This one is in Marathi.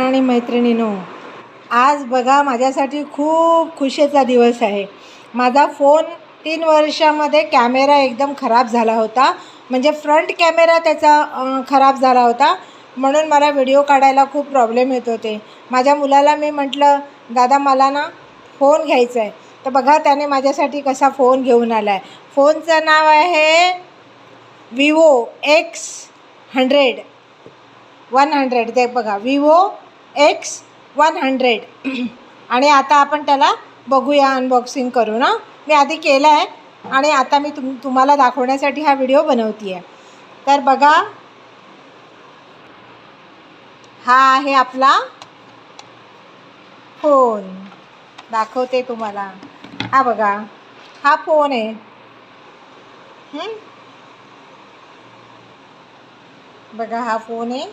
आणि मैत्रिणीनो आज बघा माझ्यासाठी खूप खुशीचा दिवस आहे. माझा फोन तीन वर्षामध्ये कॅमेरा एकदम खराब झाला होता. म्हणजे फ्रंट कॅमेरा त्याचा खराब झाला होता. म्हणून मला व्हिडिओ काढायला खूप प्रॉब्लेम येत होते. माझ्या मुलाला मी म्हटलं दादा मला ना फोन घ्यायचा आहे तर बघा त्याने माझ्यासाठी कसा फोन घेऊन आला आहे फोनचं नाव आहे Vivo X hundred one hundred ते बघा विवो एक्स वन हंड्रेड आणि आता आपण त्याला बघूया अनबॉक्सिंग करू ना मी आधी केलं आहे आणि आता मी तुम तुम्हाला दाखवण्यासाठी हा व्हिडिओ बनवते आहे तर बघा. हा आहे आपला फोन दाखवते तुम्हाला. हा बघा. हा फोन आहे. बघा हा फोन आहे.